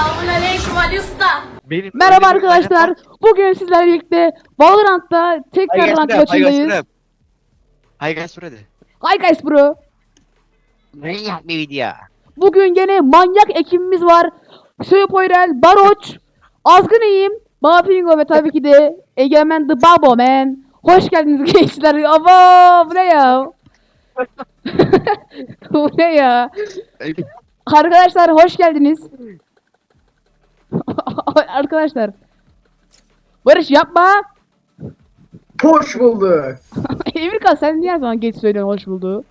Selamun aleyküm Ali Usta. Benim Merhaba benim- arkadaşlar. Bugün sizlerle birlikte Valorant'ta tekrar Hi guys, rank rap, hi guys, maçındayız. rap. Hi guys, ready? Hi guys bro. Manyak bir video. Bugün gene manyak ekibimiz var. Söyle Poyrel, Baroç, Azgın İyiyim, Bapingo ve tabii ki de Egemen The Babo Man. Hoş geldiniz gençler. Aba bu ne ya? bu ne ya? Arkadaşlar hoş geldiniz. Arkadaşlar. Barış yapma. Hoş bulduk. Emirkan sen niye her zaman geç söylüyorsun hoş buldu?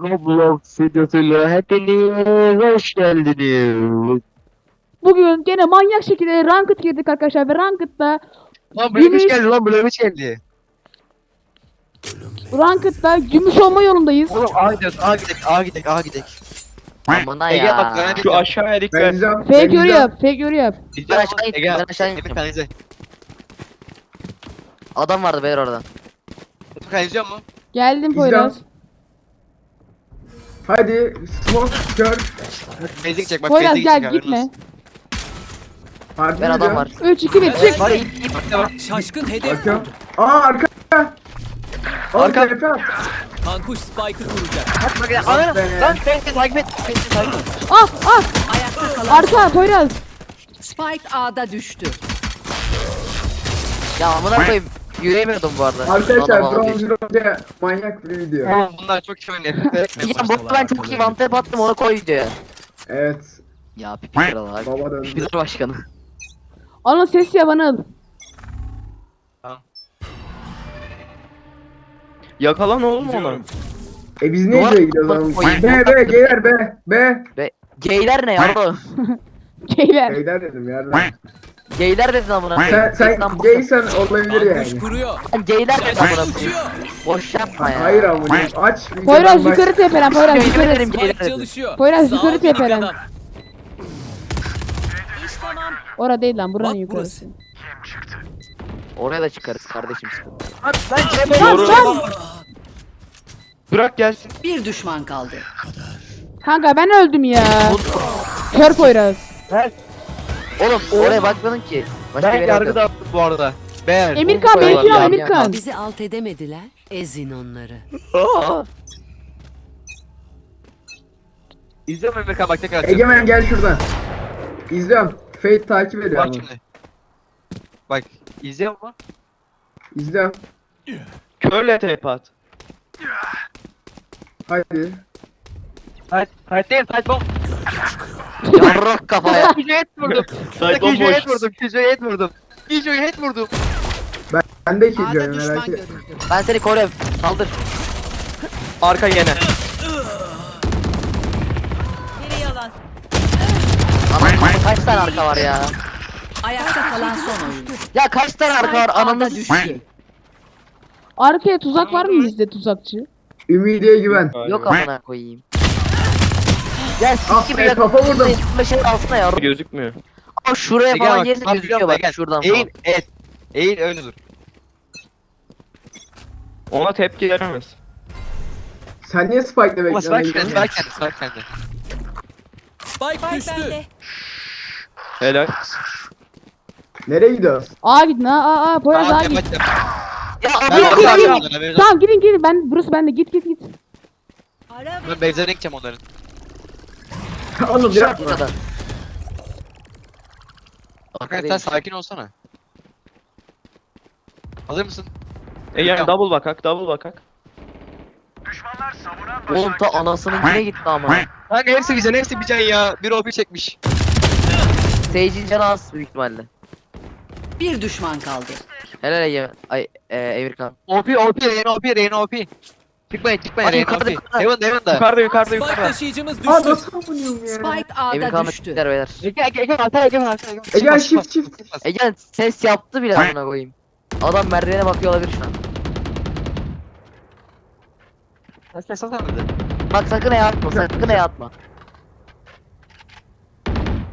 Roblox videosuyla hepiniz hoş geldiniz. Bugün gene manyak şekilde Ranked girdik arkadaşlar ve Ranked'da Lan Gümüş- hiç geldi lan böyle hiç geldi. Ranked'da gümüş olma yolundayız. Oğlum A gidelim, A gidelim, A gidelim, A gidelim. Amına Ege ya. bak Şu aşağıya dikkat. izlem. Fake ben yoru izlem. yap, fake yoru yap. Ben aşağı Ege, gittim, ben aşağı gittim. izle. Adam vardı beyler orada. Emir kan izliyor mu? Geldim Poyraz. Hadi smoke kör. Basic çek bak Poyraz basic gel çek, haberin gitme. Harbi Ben adam var. 3 2 1 çık. Var ip ip bak bak. Şaşkın hedef Bakıyorum. Aa arka. Arka. Arka. Kankuş Spike'ı kuracak. Bak ya. Ananı. Lan beni takip et. Beni takip et. Ah ah Ayakta kalan arka Poyraz. Spike A'da düştü. Ya amına koyayım. Yürüyemiyordum bu arada. Arkadaşlar. Bronze Road'e manyak bir video. Oğlum bunlar çok iyi oynuyor. Ya bu ben çok iyi vantep attım onu koy videoya. Evet. Ya pipi kralı Baba abi. döndü. Pipiler başkanı. Anıl ses yapan Yakalan oğlum onu. E biz ne Duvar- işe gidiyoruz oğlum? Koyayım. B B geyler B B. Ve geyler ne yavru? Geyler. Geyler dedim ya. Geyler dedin amına Sen koyayım. sen Lan gaysen olabilir yani. kuruyor. Sen Geyler dedin amına koyayım. uçuyor. Boş yapma ya. Hayır amına. Aç. videodan Poyraz bak. yukarı tepelen Poyraz Yemin yukarı. ederim geyler Spike çalışıyor. Poyraz Sağ yukarı tepelen. Ora değil lan buranın Bak yukarısı. Oraya da çıkarız kardeşim. Tamam Doğru. tamam. Bırak gelsin. Bir düşman kaldı. Kanka ben öldüm ya. Kör Poyraz. Oğlum oraya bakmadın ki. Başka Ben yere yargı bakıyordum. dağıttım bu arada. Ben. Emirkan ya, Emirkan. Bizi alt edemediler. Ezin onları. İzliyorum Emir kan bak tekrar açıyorum. Egemen gel şuradan. İzliyorum. Fate takip ediyor Bak şimdi. Bak izliyor mu? İzliyorum. Körle tepe at. Hadi. Hayır, hayır değil, hayır bom. Yarrak kafaya. Kijo'ya et vurdum. Sait Kijo'ya bomboş. et vurdum, Kijo'ya et vurdum. Kijo'ya et vurdum. Ben de iki A'da diyorum düşman merak etme. görüldü. Ben seni koruyorum. Saldır. Arka yine. Anam kaç tane arka var ya? Ayakta kalan son oyuncu. Ya kaç tane arka var ananı A'da düştü. Arkaya tuzak var mı bizde tuzakçı? Ümidiye güven. Yok amına koyayım. Ya Ah sik be, gibi kafa vurdum. yakın şey alsana ya. Gözükmüyor. Ama şuraya Ege falan bak, gelirse bak, gözüküyor bak, gel. şuradan Eğil, falan. et. Eğil öyle dur. Ona tepki veremez. Sen niye Spike'le Ama bekliyorsun? spike kendi, Egemen? spike kendi, spike kendi. Spike düştü. Helal. Nereye gidiyorsun? Aa gidin ha aa aa Poyraz Aa, aa yap. Ya Ben amına de koyayım. bakıyorum onlara, haberin olsun. Tamam gidin gidin ben burası bende git git git. Ben base'e gideceğim onların. Oğlum biraz Şurada da. Arkadaşlar sen sakin olsana. Hazır mısın? Egen double bakak, double bakak. Oğlum ta anasınınkine gitti ama. Kanka hepsi bize, hepsi bir can ya. Bir OP çekmiş. Sage'in canı az büyük ihtimalle. Bir düşman kaldı. Helal Ege. Ay e, Emirkan. OP, OP, Reyna OP, Reyna OP. Çıkmayın, çıkmayın, Hadi Reyna yukarıda, OP. yukarıda. Heaven, Heaven'da. Yukarıda yukarıda Spike yukarıda. taşıyıcımız Aa düştü. nasıl ya? Spike A'da Emirkan'ı düştü. kitler beyler. Ege, Ege, Ege, arka, Ege, arka, Ege. Ege shift shift. Ege ses yaptı bile amına koyayım. Adam merdivene bakıyor olabilir şu an. Ses ses atar mıydı? Bak sakın E atma, sakın E atma.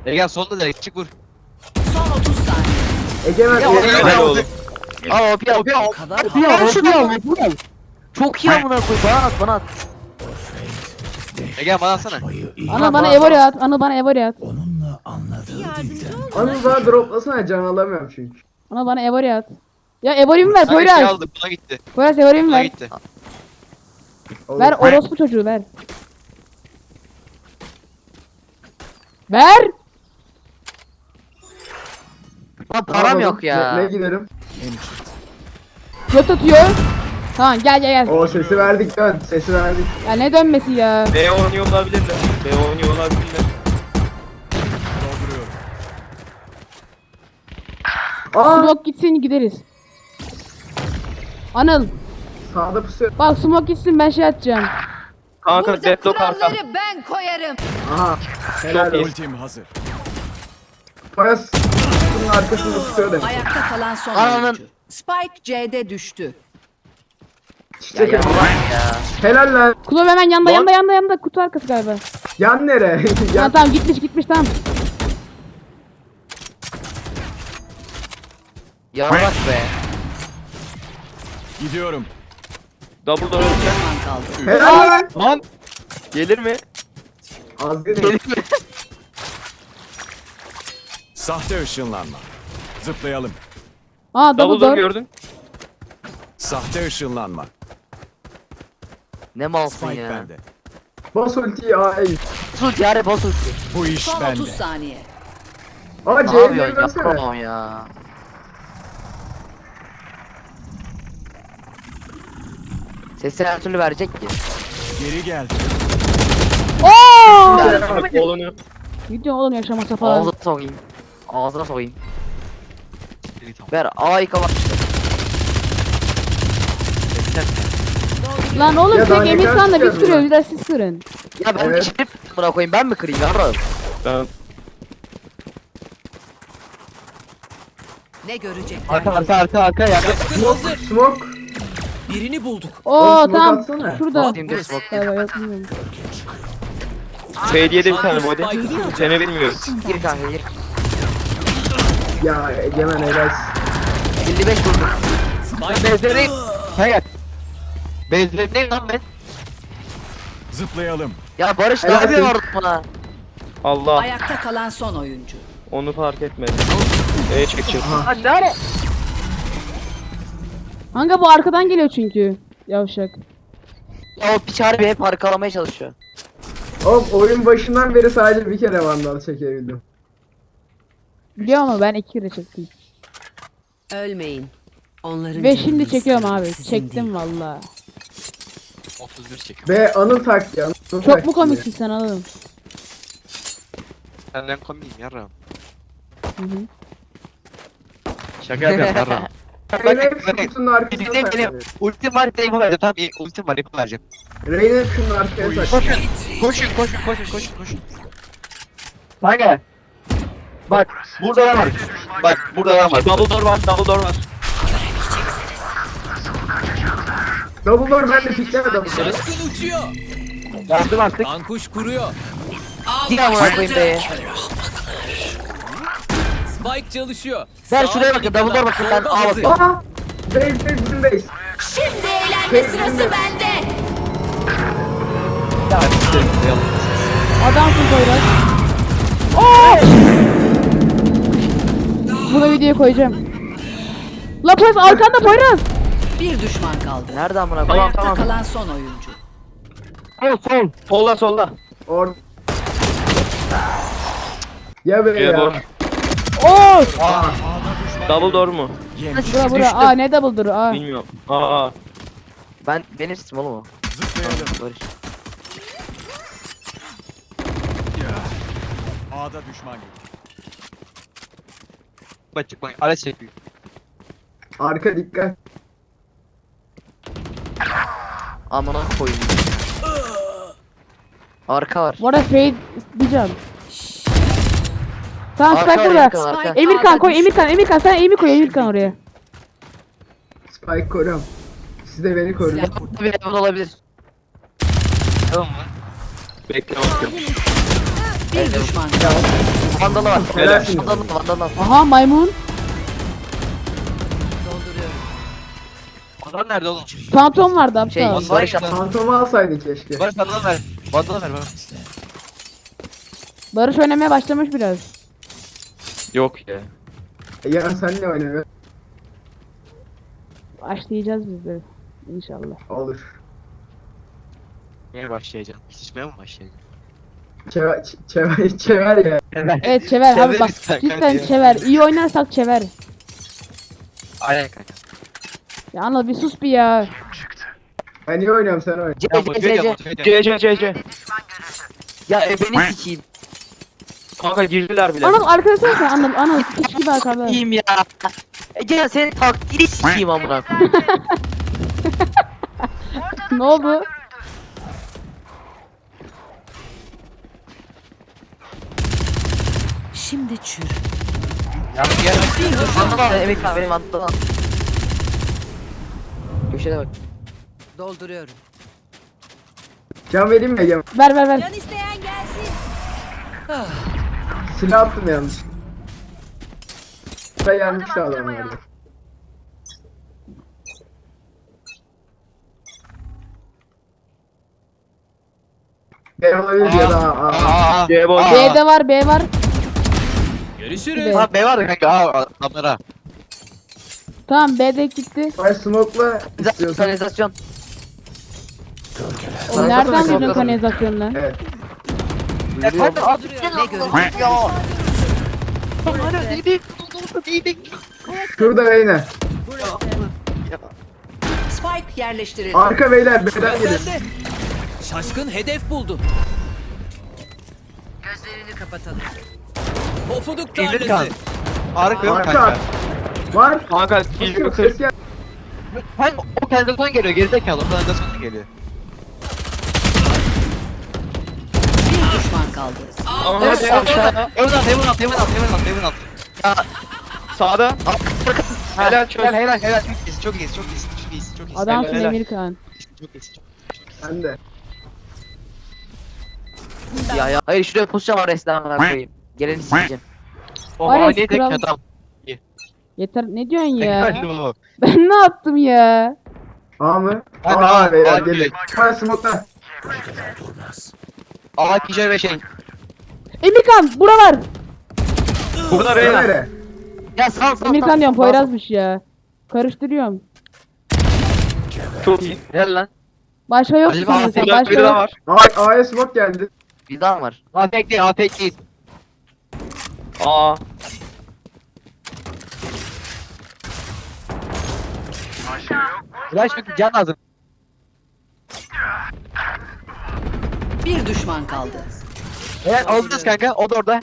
Ege solda direkt çık vur. Son 30 saniye. Egemen. Ya, Egemen. Helal oğlum. Aa OP al. OP al. Kadar Ya şunu al, bunu al. Çok iyi amına koy. Bana at, bana at. Ege bana atsana. Ana bana Evori at. Ana bana Evori at. Anıl bana droplasana can alamıyorum çünkü. Ana bana Evori at. Ya Evori'mi ver Kanka şey Poyraz. aldı buna gitti. Poyraz Evori'mi ver. gitti. Ver orospu çocuğu ver. Ver. Lan param yok ya. Ne, ne giderim? Göt atıyor. Tamam gel gel gel. O sesi verdik dön. Sesi verdik. Ya ne dönmesi ya. B oynuyor olabilirler. B oynuyor olabilirler. Aa Smoke gitsin gideriz. Anıl. sağda pusuyor. Bak smoke gitsin ben şey atacağım. Kanka deadlock arka. ben koyarım. Aha. Helal olsun. Ultim hazır. Paras bunun arkasında pusuyor demek. Ayakta kalan son Ananın- oyuncu. Spike C'de düştü. Ya yalan ya. Helal lan. Kulüp hemen yanında Lan. yanında yanında yanında kutu arkası galiba. Yan nere? Ha, Yan. tamam gitmiş gitmiş tamam. Yarrak be. Gidiyorum. Double door olacak. Helal lan. Lan. Gelir mi? Azgın. Gelir mi? Sahte ışınlanma. Zıplayalım. Aa double Double door gördün. Sahte ışınlanma. Ne malsın Spike ya. bende. Bas ultiyi ay. Tut yare bot ulti. Bu iş Son bende. 30 saniye. Aa Abi C'ye yapamam ya. Sesini her türlü verecek ki. Geri geldi. Oo! Bak Oğlunu. Gidiyor oğlum yaşamasa falan. Ağzına sokayım. Ağzına sokayım. Ver A'yı kapat. Lan oğlum Ya daha ne kadar Kağan'la biz kırıyoruz lan? bir de siz kırın. Ya ben Evet. evet. buna koyayım ben mi kırayım yarrağım? Ben Ne görecek? Arka arka arka arka. Şaşkın hazır. Smoke. Birini bulduk. Oo smoke tamam. atsana. Şurada. Smoke. Yok bilmiyorum. Fade yedi bir tane body. Seni bilmiyoruz. Gir kanka gir. Ya Egemen helal. 55 vurdum. Spike Bezlereyim. Hayır. Bezlereyim lan ben. Zıplayalım. Ya Barış ne yapıyor orada bana? Allah. Ayakta kalan son oyuncu. Onu fark etmedim. E çek çek. Kanka bu arkadan geliyor çünkü. Yavşak. Ya o piç harbi hep arkalamaya çalışıyor. Oğlum oyun başından beri sadece bir kere vandal çekebildim. Biliyor ama ben iki kere çektim. Ölmeyin. Onların Ve canını şimdi çekiyorum isteyen abi. sizin Çektim valla. 31 çekiyor. Ve Anıl taktı. Anıl Çok mu komiksin sen oğlum? Senden komiyim yarrağım. Hı hı. Şaka yapıyorum yarrağım. Reyna Bak, bak, şu kutunun arkasına Dinleyin beni. saklıyor. Ultim var info vereceğim. Tamam iyi, ultim var info vereceğim. Reyna hep şunun arkaya saklıyor. Koşun koşun koşun koşun koşun. Kanka. Bak burada da var. Bak burada da var. Double door var, double door var. Double door ben de pikleme double door. Şaşkın uçuyor. Yardım artık. Kankuş kuruyor. Gir amına koyayım be. Spike çalışıyor. Ver Sağa şuraya bakın, double door bakın, ben A bakıyorum. Aa! Base base bizim base. Şimdi eğlenme sırası bende. Adamsın Poyraz. Oo! Bunu videoya koyacağım. La Poyraz arkanda Poyraz. Bir düşman kaldı. Nerede amına koyayım? Ayakta Tamam tamam. kalan son oyuncu. Sol sol. Solda solda. Or ya be Ya doğru. Oo! Double door mu? Bura bura. Aa ne double dur aa. Bilmiyorum. Aa. Ben benim sistem oğlum o. Zıplayalım. Barış. A'da düşman görüldü. Bak çıkmayın. Araç çekiyor. Arka dikkat. Amına koyayım. Arka var. Bu arada fade diyeceğim. Tamam Arka Spike var, burada. arka var. Emirkan koy Emirkan Emirkan sen Emir koy Emirkan oraya. Spike koruyorum. Siz de beni koruyun. Ya burada bir level olabilir. Tamam mı? Bekle bakıyorum. Bir düşman kaldı. Vandalı var. Helalsiniz. Vandalı vandalı var. Aha maymun. Adam nerede oğlum? Phantom vardı Şey aptal. Barış at. Fantomu alsaydın keşke. Barış adam ver. Bana ver bana. Barış oynamaya başlamış biraz. Yok ya. Ya sen ne oynuyorsun? Başlayacağız biz de. İnşallah. Olur. Niye başlayacaksın? Sıçmaya mı başlayacaksın? Çever, çever, çever ya. Evet Çever abi bak Çeveriz kanka diye. Çever. İyi oynarsak Çever. Aynen kanka. Ya Anıl bir sus bir ya. Ben iyi oynuyorum sen oyna. C Ya C C C. ediyorum. C C C C. Ya e, beni sikeyim. Kanka girdiler bile. Anıl arkada sen Anıl Anıl hiç gibi arkada. Sikeyim ya. Ece ya senin takdiri sikeyim amına. ne oldu? Şimdi çür. Yalnız gel. Anladın Evet abi benim anladığım. Köşede bak. Dolduruyorum. Can vereyim mi Ege? Ver ver ver. isteyen gelsin. Silah attım yanlış. Silah yanlış adamlarda. B olabilir ya da A. A. Aa. C boy. Aa. B'de var B var. Görüşürüz. Ha B var ya kanka. Aa adamlara. Tamam B'de gitti. Ay smoke'la istiyorsan. Kanalizasyon. O nereden Kanka, bildin kanka. kanalizasyonunu? Evet. Ya kanka abi Ne görecek? ya? Şurada Reyna. Spike yerleştirildi. Arka beyler B'den gelir. Sende. Şaşkın hedef buldu. Gözlerini kapatalım. Pofuduk İzledik tarlası. Harika yok Arka. kanka. Var. Kanka Ses yok, ses gel. O kanalizasyon geliyor. Gerizekalı. O kanalizasyon geliyor. Bir düşman kaldı. Ama Evet, hadi evet, aşağıda. Hemen at, hemen at, hemen at, hemen at, hemen at. Ya, Sağda. Helal çöz. helal, helal, helal. Çok iyisin, çok iyisin, çok iyisin, çok iyisin, çok iyisin. Adamsın helal. Emirkan. Çok iyisin, çok Ben de. Ya ya. Hayır şuraya pozisyon var resmen koyayım. Geleni sikeceğim. O Ares, haniyedeki kral. adam. Yeter ne diyorsun ya? ben ne yaptım ya? A mı? Hadi, A hadi, beyler hadi. smoke'la. Allah kişi ve şey. Emirkan bura var. Burada Reyna. Nere? Ya sal sal. Emirkan diyorum sal. Poyraz'mış ya. Karıştırıyorum. Çok iyi. Helal lan. Başka yok mu? Burada Başka biri daha yok. var. A, A'ya smoke geldi. Bir daha var. Afek değil, afek değil. Aa. Flash yok, can lazım. Bir düşman kaldı. Evet, aldınız kanka, o da orada.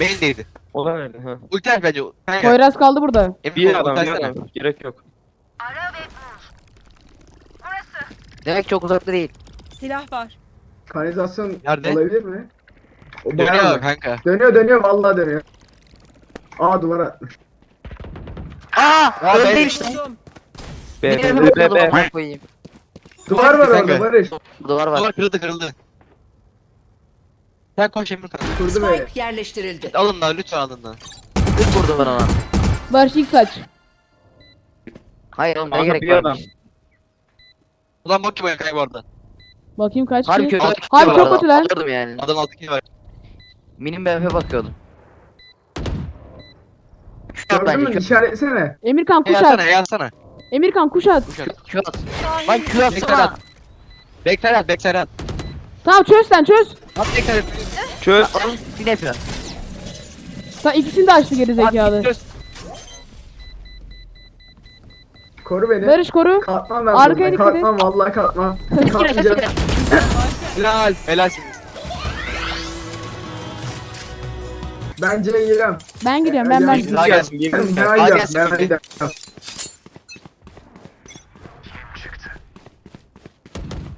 Main'deydi. O da nerede? Ha. Ulti aç bence. Kanka, Poyraz kaldı burada. Emin Bir ol, adam ulti bir açsana. adam. Gerek yok. Demek çok uzakta değil. Silah var. Kanalizasyon Nerede? olabilir mi? O bayağı Dönüyor mı? kanka. Dönüyor dönüyor vallahi dönüyor. Aa duvar atmış. Aa! Ya Öldü ben- işte. B Bir B evi B B bakıyordum B. amına koyayım. Duvar var kanka. orada Barış. Duvar var. Duvar kırıldı, kırıldı. Sen koş Emir kanka. Kurdu beni. Spike yerleştirildi. Alın lan, lütfen alın lan. Üç vurdum ben ona. Barış ilk saç. Hayır oğlum ne Kanka gerek bir var? adam. Ulan bak ki bu kanka bu arada. Bakayım kaç Harbi ki? kötü. Harbi çok kötü lan. Alırdım yani. Adam altı kill var. Minim BF bakıyordum. Şu at Gördün bence mü? şu. İşaretsene. Emirkan kuş Yansana, at. yansana. Emirkan kuş at. Kuş at. Şu at. Lan Q Backside atsana. at. Backside at, backside at. Tamam çöz sen çöz. At backside at. Çöz. Bir ne yapıyor? Sen ikisini de açtı geri zekalı. Çöz. Koru beni. Barış koru. Kalkmam ben Arkaya buradan. dikkat et. Kalkmam vallahi kalkmam. Kalkmayacağım. Helal. Helalsiniz. Bence İrem. Ben gidiyorum ben ben. Girdim gelsin. Ben gelsin. Hadi gidiyorum. gelsin Ben şimdi. gidiyorum.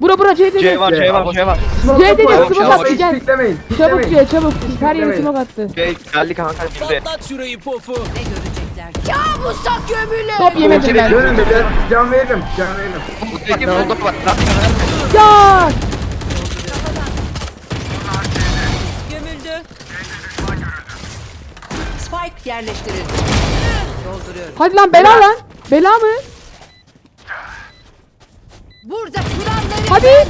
Bura bura C C dedi. var C var C var. C dedi yapma. smoke Çabuk, attı Hiç gel. piklemeyin. Çabuk piklemeyin. C çabuk. Her yere Beklemeyin. smoke attı. C geldi kanka girdi. Patlat şurayı pofu. Ne görecekler? Kabusa gömülü. Top yemedim ben. Dönün bir de can veririm. Can veririm. Peki ne oldu bak. Ya! Gömüldü. Spike yerleştirildi. Dolduruyorum. Hadi lan bela lan. Bela mı? Burada kuralları Hadi.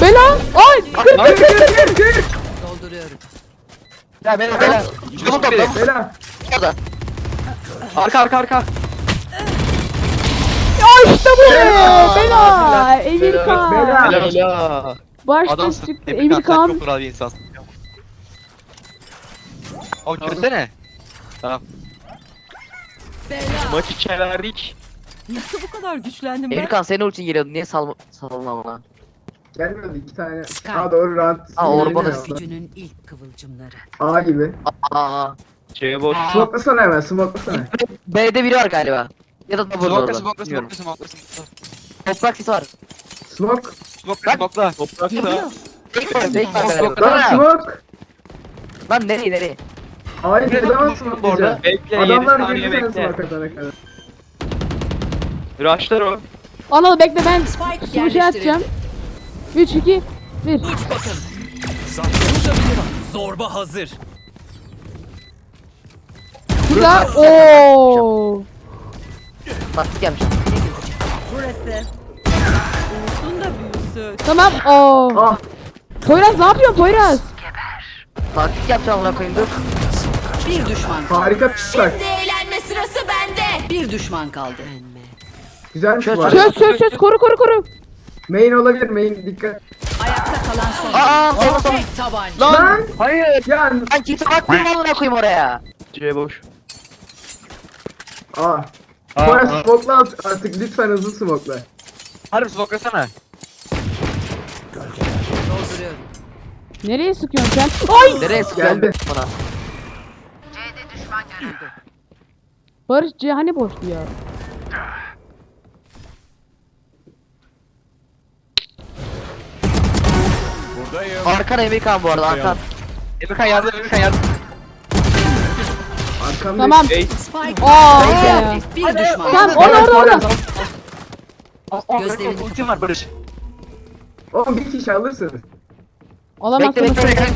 Bela. Ay. Kır kır kır kır. Dolduruyorum. Ya bela bela. Double Bela. orada. Arka arka arka. Ya işte bu. Bela. Emirkan. Bela. Bela bela. Başta çıktı. Emirkan çok kral bir insansın. O çözsene. Tamam. Maçı çevirdik. Nasıl bu kadar güçlendim ben? Emirkan senin ultin geliyordu. Niye sal salma bana? Gelmedi iki tane. Sky. Ha doğru rahat. Ha, Sinirleniyor. Gücünün ilk kıvılcımları. A gibi. Aa. C boş. Smoklasana hemen smoklasana. B'de biri var galiba. Ya da double Smokla smokla smokla smokla smokla. Toprak sesi var. Smoke. Smokla smokla. Toprakta. Fake var, fake var galiba. Lan smoke. Lan nereye nereye? Hayır Ne ne zaman smoke orada? diyeceğim. Bekle 7 Adamlar saniye girdi sen bekle. smoke atana kadar. Rushlar o. Anıl bekle ben Spike şunu şey atacağım. yerleştirildi. 3 2 1. Uç var. Zorba hazır. Şurada. Oo. Bastık gelmiş. Burası. Uyusun da büyüsün. Tamam. Oo. Ah Poyraz ne yapıyorsun Poyraz? Taktik yapacağım ona koyayım dur. Bir düşman kaldı. harika tutak. eğlenme sırası bende. Bir düşman kaldı. Güzelmiş Çöz, bu arada. Çöz çöz çöz koru koru koru. Main olabilir main dikkat. Ayakta kalan son. Aa tamam tamam. Tek tabanca. Lan. Hayır. Ya. Ben kimse bakmıyorum amına koyayım oraya. C boş. Aa. Sonra smokla at- artık lütfen hızlı smokla. Harbi smoklasana. Dolduruyorum. Nereye sıkıyorsun sen? Ay! Nereye sıkıyorsun Geldi. bana? Barış C hani boştu ya? Arkan Emirkan bu arada arkan. Emirkan yardım Emirkan yardım. Arkamda. Tamam. Ey. Spike Aa Neyse ya. ya. bir düşman. Tamam orada orada orada. Gözlerini ultim var Barış. Oğlum bir kişi alırsınız. Bekle Alamazsınız. bekle bekle.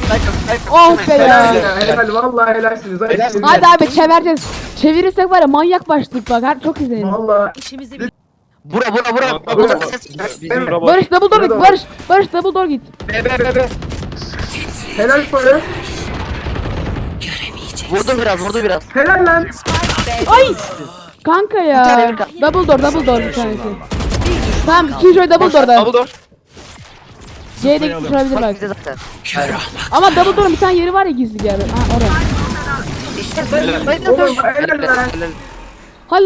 Oh be Helal ya. ya helal vallahi helalsiniz. Hadi. Abi çevireceğiz. Çevirirsek var ya manyak başlık bak. Her çok izleyin. Vallahi İşimizi bir Bura bura bura. Bura. Bizim robot. Barış double door git. Barış. Barış double door git. Be be be be. helal para. Vurdu biraz vurdu biraz. Helal lan. Ay! Kanka ya. Double door double door bir tanesi. Tamam Killjoy double Double door'da. door. C'de tutturabilir Bak bak. bize zaten. Ama double door'un bir tane yeri var ya gizli yerde. Ha oraya. Oğlum helal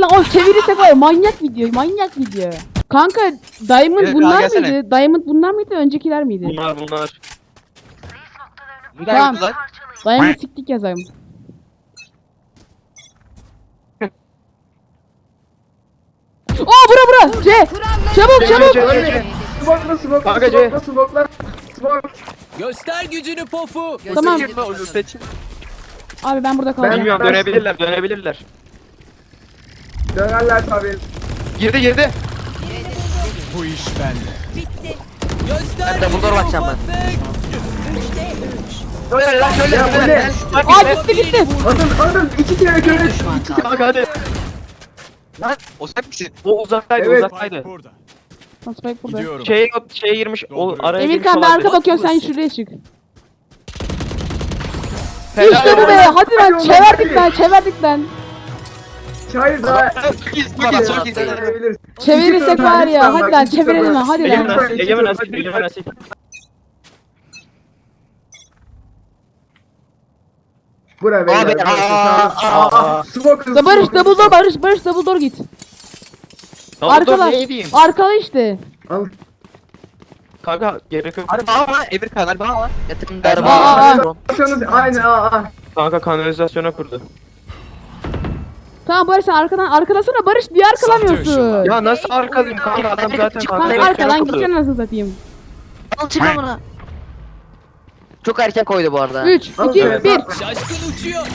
lan. O çevirirsek var ya manyak video. Manyak video. Kanka Diamond Evet, bunlar gelsene. mıydı? Diamond bunlar mıydı? Öncekiler miydi? Bunlar bunlar. Tamam. yaptılar. Diamond siktik ya Aa bura bura. C. Çabuk çabuk. Smokla smokla Kanka, C. smokla smokla. Smoke. Göster gücünü pofu. Tamam. Seçin. Abi ben burada kalacağım. Bilmiyorum dönebilirler dönebilirler. Dönerler tabii. Girdi girdi. Göster Ben de bulldog gücünü bakacağım ben. ufaklık. Şöyle lan şöyle. Ya bu şöyle. ne? Aa gitti gitti. Atın atın iki kere kaldı. Kanka hadi. Lan o sen misin? O uzaktaydı Evet. uzaktaydı. Lan Spike burada. Şeye, şeye girmiş. O araya girmiş Emirkan bir olabilir. arka bakıyor sen şuraya çık. Helal İşte bu olsun. be. Hadi lan Hadi çevirdik oğlum, lan çevirdik lan. Hayır daha. Çok iyisin bana çok iyisin. Çevirirsek var ya. Hadi bak, lan çevirelim bak. lan. Hadi Egemen lan. asil, Egemen asil, Egemen asil. Bura beyler. Abi, burası. aa, Aa, aa. Smoke hızlı. Da Barış smoke double hızlı. door Barış Barış double door git. Tamam, dur, Arkadaş. ne diyeyim? Arkala işte. Al. Kanka gerek yok. Hadi bana var Emirkan hadi bana var. Yatırım Aa, aa, darbe. aa. Bakıyorsunuz aynı aa aa. Kanka kanalizasyona kurdu. Tamam Barış sen arkadan arkalasana Barış niye arkalamıyorsun? Ya nasıl arkalayayım kanka adam zaten Kanka kanalizasyona arkadan kurdu. gideceksin nasıl satayım. Al çık amına. Çok erken koydu bu arada. 3, 2, Al, 1. evet, al. Şaşkın uçuyor.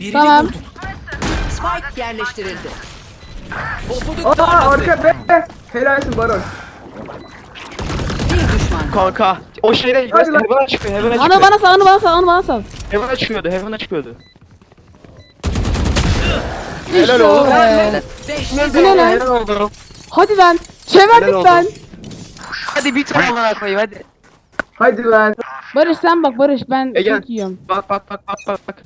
Birini Tamam. vurdum. Spike yerleştirildi. Pofuduktan Aa arka be. Helalsin Baron. Bir düşman. Kanka o şeyde Hadi lan. Heaven'a çıkıyor Heaven'a çıkıyor. bana sal, anı bana sal, anı bana sal. Heaven'a çıkıyordu Heaven'a çıkıyordu. İşte o be. Bu ne lan? Helal oldu. Hadi lan. Çevirdik oldu. lan. Hadi bir tane amına koyayım hadi. Hadi lan. Barış sen bak Barış ben Ege. çok yiyorum. Bak bak bak bak bak bak.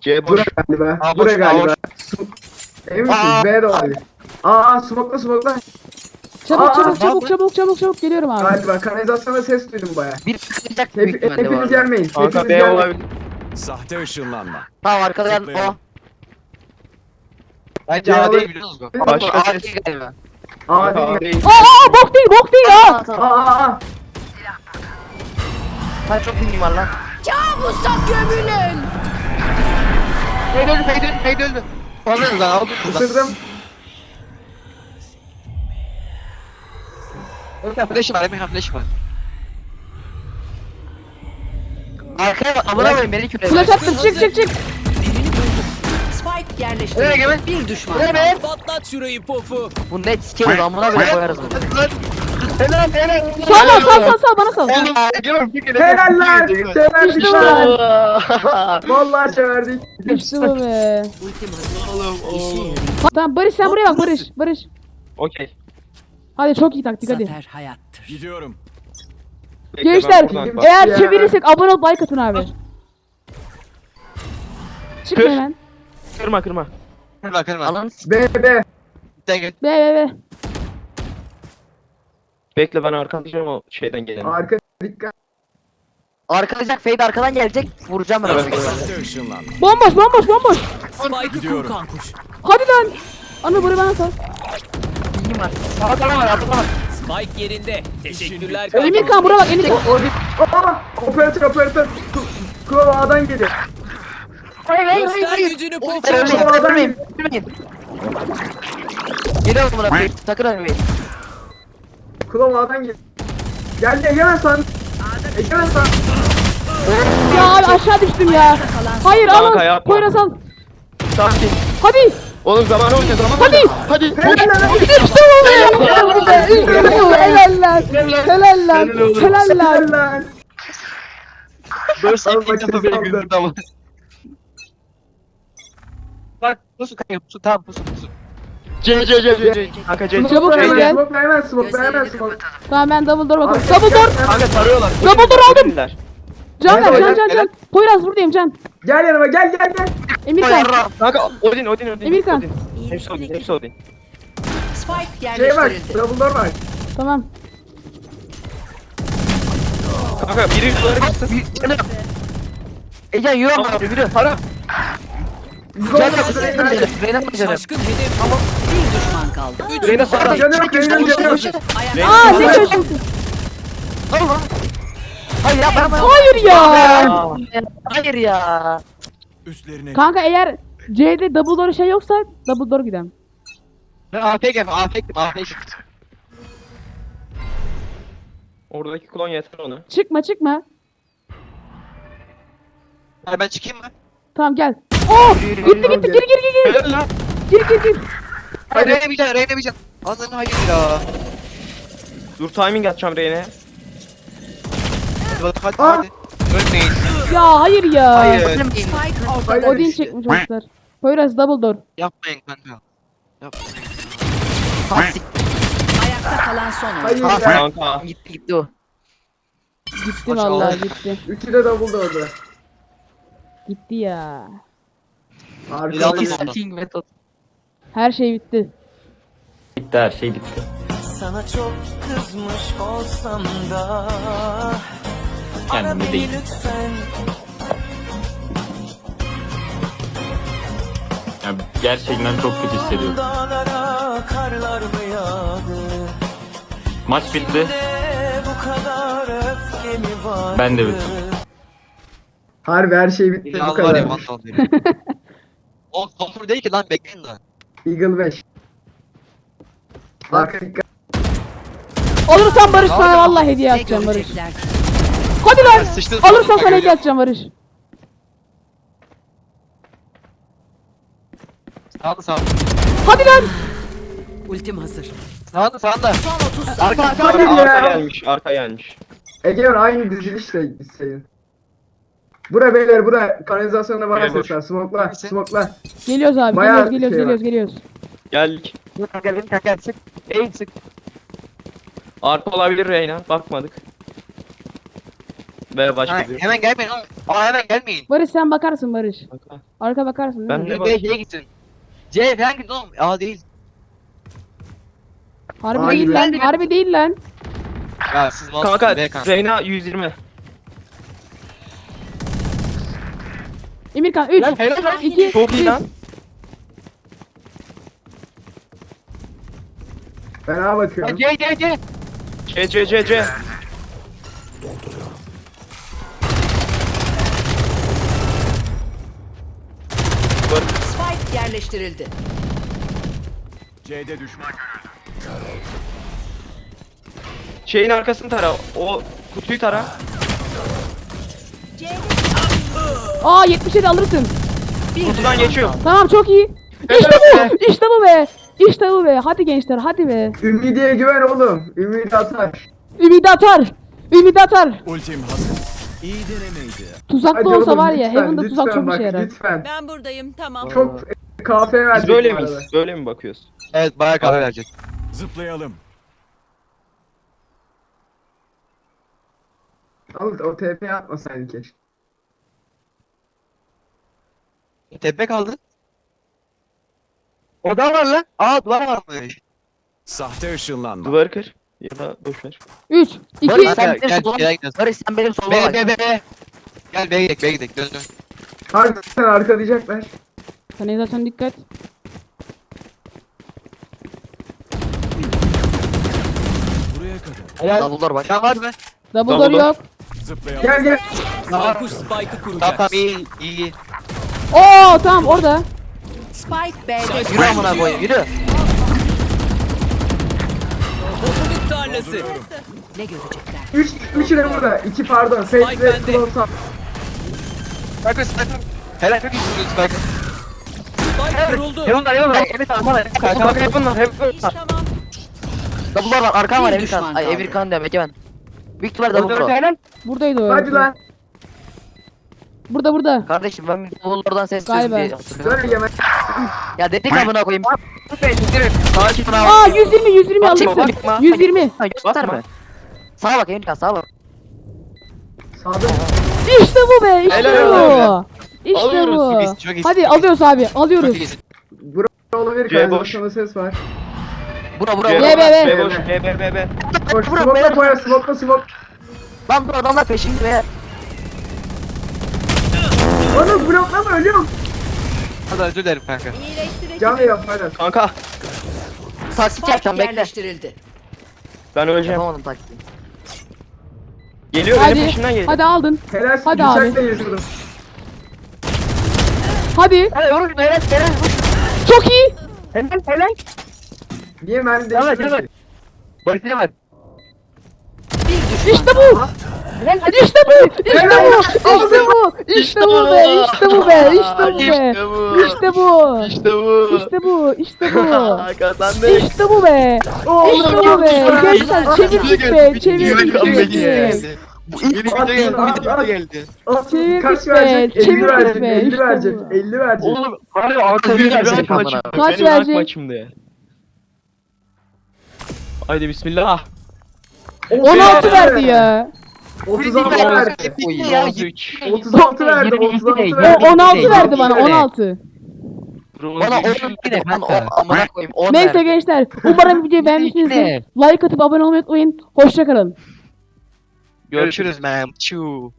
C boş. Bura galiba. Aa, boş, Bura aa, galiba. Emin misin? B olabilir. Aa smokla smokla. Çabuk Aa, çabuk çabuk çabuk çabuk çabuk geliyorum abi. Galiba kanalizasyona ses duydum baya. Bir büyük Hep, ihtimalle bu hepiniz arada. gelmeyin. Kanka Hepiniz B gelmeyin. olabilir. Sahte ışınlanma. Tamam arkadan o. Bence A değil biliyor musun? Başka Aa ses. değil galiba. Aa Aa, değil. Aa, aa bok değil bok değil aa. Aa. Aa çok bilgim var lan. Fade öldü fade öldü fade öldü. Alırız lan aldık buradan. Isırdım. Emirhan flash'ı var Emirhan flash'ı var. Arkaya bak amına koyayım beni küre. Flash attım çık çık çık. Nereye gelin? Bir düşman Nereye? Patlat şurayı pofu. Bu net sikeriz amına böyle koyarız bunu. Helal helal. Sal sal sal sal bana sal. Oğlum Egemen bir kere. Helal lan. Severdik lan. Vallahi severdik. İşte bu be. Tamam Barış sen buraya bak Barış. Barış. Okey. Hadi çok iyi taktik hadi. Zafer hayattır. Gidiyorum. Gençler eğer çevirirsek abone ol like atın abi. Çık hemen. Kırma kırma. Kırma kırma. Alın B B. Gel gel. Be be be. Bekle ben arkalayacağım o şeyden geleni. Arka dikkat. arkalayacak fade arkadan gelecek. Vuracağım ben onu. Bomboş bomboş bomboş. Spike'ı kur kankuş. Hadi lan. Ana buraya bana sal. Bilgim var. Sağda var arkadan var. Spike yerinde. Teşekkürler. Emirkan buraya bak Emirkan. O dik. Aa operatör operatör. Kulağı A'dan geliyor. Hayır hayır Göster hayır. gücünü pofu. Ölmeyin, ölmeyin, ölmeyin. Geliyorum buna koyayım, takır ölmeyin. Kulağı A'dan geliyor. Geldi Egemen san. Egemen san. Ya abi aşağı düştüm ya. Hayır Kanka, alın. yapma. Poyraz al. Sakin. Hadi. Oğlum zaman oyna zaman Hadi. Hadi. Helal lan. İşte bu be. İşte bu be. İşte bu. Helal lan. Helal pusu kanka pusu tamam pusu pusu. C C C C C. Kanka C. Çabuk Smoke'la gel. hemen, smoke'la hemen smoke'la hemen smoke. Tamam ben double door bakıyorum. Double door. Kanka tarıyorlar. Double door aldım. Can ver can can can. Poyraz buradayım can. Gel yanıma gel gel gel. Emirkan. Kanka Odin Odin Odin. Emirkan. Hepsi Odin hepsi Odin. Spike Şey var. yerleştirildi. Double door var. Tamam. Kanka biri yukarı. Canım. Ece yürü ama abi yürü. Para. Canım. Reyna Reyna canım. Şaşkın hedef. Bir düşman kaldı. Reyna sana. Canım yok canım Aa ne diyorsun? Allah. Hayır ya bana Hayır ya. Hayır ya. Üstlerine. Kanka eğer C'de double door şey yoksa double door gidelim. Ben AFK gel AFK AFK. Oradaki klon yeter ona. Çıkma çıkma. Hadi ben çıkayım mı? Tamam gel. Oh! Gitti gitti gir gir gir gir. Helal lan. Gir gir gir. Hayır Reyna bir can Reyna bir can. Ananı hayır ya. Dur timing atacağım Reyne'ye. Hadi bak, hadi Aa. hadi. Ölmeyin. Ya hayır ya. Hayır. Spike ortada. Odin çekmiş çocuklar. Poyraz double door. Yapmayın kanka. Yapmayın. Hasik. Ayakta kalan son oyun. Hayır Ah, ya. Kanka. Gitti gitti o. Gitti Maç vallahi gitti. Üçü de double door'da. Gitti ya. Bir aldım. Her şey bitti. Bitti her şey bitti. Sana çok kızmış olsam da Ara Kendimi beni değil. lütfen Yani gerçekten çok kötü hissediyorum. Dağlara karlar mı yağdı Maç bitti. De bu kadar öfke mi var Ben de bitti. Harbi her şey bitti bu kadar. ya vandal veriyor. O konfor değil ki lan bekleyin daha. Eagle 5. Arka dikkat. Alırsan Barış sana Abi, vallahi hediye atacağım Barış. Hadi lan. Sıçtın Alırsan sana hediye atacağım Barış. Sağda sağda. Hadi lan. Ultim hazır. Sağda sağda. Son 30 saniye. Arka arka arka. Arka gelmiş. Arka gelmiş. Egemen aynı dizilişle gitseydin. Bura beyler bura kanalizasyonda bana Memur. ses ver. Smokla smokla. Geliyoruz abi. Bayağı Geliyoruz geliyoruz şey var. geliyoruz geliyoruz. Geldik. Kanka benim kanka sık. Ey sık. Arka olabilir Reyna. Bakmadık. Ve başka bir. hemen gelmeyin oğlum. Aa hemen gelmeyin. Barış sen bakarsın Barış. Kanka. Arka bakarsın değil Ben mi? de B bak. C'ye gitsin. C falan git oğlum. A değil. Harbi Ay, değil lan. Harbi değil lan. Ya siz kanka. Reyna 120. Emirkan 3, Lan helal lan. 2, Çok iyi lan. Ben A bakıyorum. C C C. C C C C. Spike yerleştirildi. C'de düşman. Şeyin arkasını tara. O kutuyu tara. Aa 77 alırsın. Kutudan geçiyor. Tamam çok iyi. İşte bu. İşte bu be. İşte bu be. Hadi gençler hadi be. Ümidiye güven oğlum. Ümit atar. Ümidi atar. Ümidi atar. Ultim hazır. İyi denemeydi. Tuzaklı Hadi olsa oğlum, var ya lütfen, Heaven'da tuzak lütfen çok bak, işe yarar. Lütfen. Ben buradayım tamam. Çok kafe verdik. Biz böyle bu miyiz? arada. Böyle mi bakıyoruz? Evet bayağı kahve verecek. Zıplayalım. Al o TP'ye atmasaydın keşke. Tepe kaldı. Oda var lan. Aa duvar varmış. Sahte ışınlanma. Duvarı kır. Ya da boş ver. 3, 2, Barış sen benim gel, soluma gel, gel. Barış sen benim soluma bak. B B B. Gel B'ye gidelim B'ye gidelim. Dön dön. Harbiden arkalayacaklar. Kanalizasyon dikkat. Buraya kadar. Helal. Davullar bak. Can var mı? Double Double door door. yok. Zıplayalım. Gel gel. Baykuş Spike'ı Tamam kuracağız. tamam iyi iyi. Oo tamam orada. Spike B'de Yürü amına koyayım yürü. Bozuluk tarlası. ne görecekler? 3 3 de burada. 2 pardon. Fate Spike ve bende. Close up. Bakın bakın. Helal çok iyi vuruyorsun bak. Spike kuruldu. Yanımda yanımda. Evet tamam bana. Kanka hep bunlar hep bunlar. Tamam. Davullar var arkam var düşman Ay kaldı. Emirkan diyorum Egemen. Büyük ihtimalle davul pro. Buradaydı o. Hadi lan. Burada burada. Kardeşim ben davullardan ses Galiba. diye hatırlıyorum. Dön Egemen. Ya dedik amına koyayım. Sakin Aa 120 120 Bak, alırsın. bakma. 120. Gösterme. Sağa bak Emirkan sağa bak. Sağda. İşte bu be. İşte Helal bu. İşte Alıyoruz, bu. çok iyisin, çok iyisin. Hadi alıyoruz abi. Çok Alıyoruz. iyisin. olabilir. C boş. Kanalizasyonda ses var. Bura bura bura. Ye be be. B boş. B B B B. Koş. Bura, Smoke'la beyler. koyar. Smoke'la smoke. Lan bu adamlar peşinde be. Oğlum bloklama ölüyorum. Hadi özür dilerim kanka. Canlı yap hadi. Kanka Taktik yapacağım bekle. yerleştirildi. ben öleceğim. Yapamadım taktiği. Geliyor benim Hadi. peşimden geliyor. Hadi aldın. Helal Hadi abi. bıçakla. Hadi. Hadi vurun helal helal. Çok iyi. Helal helal. Niye ben Evet, değiştirdim evet. var. Bir düşman İşte bu. İşte bu. İşte bu. İşte bu. İşte bu be. İşte bu be. İşte bu be. İşte bu. İşte bu. İşte bu. İşte bu. Kazandık. İşte bu be. İşte bu be. Gençler çevirdik be. Çevirdik çevirdik. Bu ilk video geldi. At. geldi. Kaç be, verecek? 50 çevirdik verecek. be, 50 işte verecek. bu. 50 verecek. Oğlum harbi artı bir versek amına. Kaç verecek? maçımdı. Haydi bismillah. 16 verdi ya. 36 Bir verdi. Ya 33. 36 verdi. 36 O verdi. 16 verdi bana 16. Bana 10 ne ben o amına koyayım 10 Neyse gençler umarım videoyu beğenmişsinizdir. Like atıp abone olmayı unutmayın. Hoşçakalın. Görüşürüz man. Çuu.